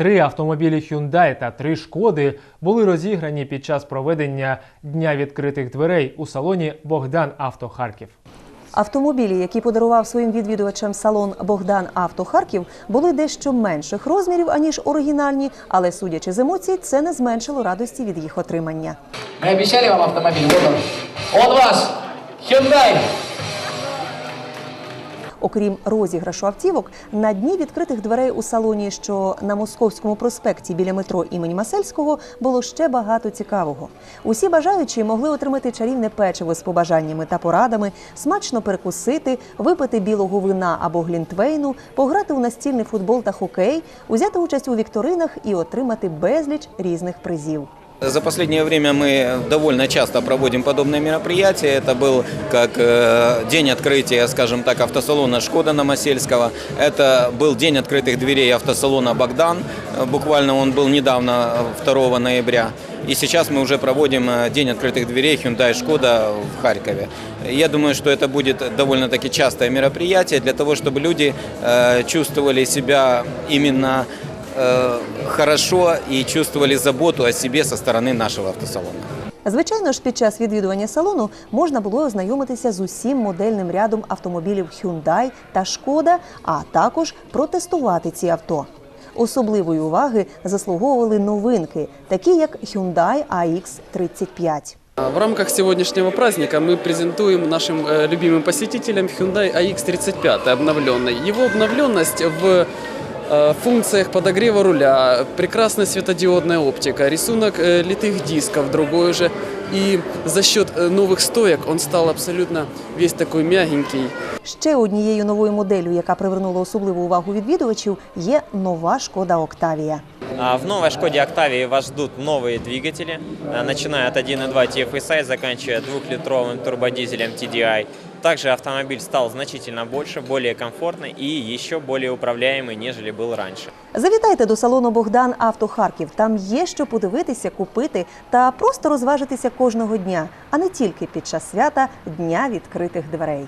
Три автомобілі Hyundai та три шкоди були розіграні під час проведення дня відкритих дверей у салоні Богдан Авто Харків. Автомобілі, які подарував своїм відвідувачам салон Богдан Авто Харків, були дещо менших розмірів аніж оригінальні, але судячи з емоцій, це не зменшило радості від їх отримання. Мы обещали вам он. Он ваш! Hyundai! Окрім розіграшу автівок, на дні відкритих дверей у салоні, що на московському проспекті біля метро імені Масельського, було ще багато цікавого. Усі бажаючі могли отримати чарівне печиво з побажаннями та порадами, смачно перекусити, випити білого вина або глінтвейну, пограти у настільний футбол та хокей, узяти участь у вікторинах і отримати безліч різних призів. За последнее время мы довольно часто проводим подобные мероприятия. Это был как э, день открытия, скажем так, автосалона «Шкода» Новосельского. Это был день открытых дверей автосалона «Богдан». Буквально он был недавно, э, 2 ноября. И сейчас мы уже проводим э, день открытых дверей Hyundai «Шкода» в Харькове. Я думаю, что это будет довольно-таки частое мероприятие для того, чтобы люди э, чувствовали себя именно хорошо и чувствовали заботу о себе со стороны нашего автосалона. Звичайно ж, під час відвідування салону можна було ознайомитися з усім модельним рядом автомобілів Hyundai та Шкода, а також протестувати ці авто. Особливої уваги заслуговували новинки, такі як Hyundai AX35. В рамках сегодняшнего праздника мы презентуем нашим э, любимым посетителям Hyundai AX35 обновленный. Его обновленность в э, функциях подогрева руля, прекрасная светодиодная оптика, рисунок э, литых дисков другой же. И за счет э, новых стоек он стал абсолютно весь такой мягенький. Ще однією новою моделлю, яка привернула особливу увагу відвідувачів, є нова Шкода Октавія. А, В новой Шкоде Октавии вас ждут новые двигатели, а, начиная от 1.2 TFSI, заканчивая двухлитровым турбодизелем TDI. Также автомобиль стал значительно больше, более комфортный и еще более управляемый, нежели был раньше. Завітайте до салону Богдан Авто Харків. Там є що подивитися, купити та просто розважитися кожного дня, а не тільки під час свята Дня відкритих дверей.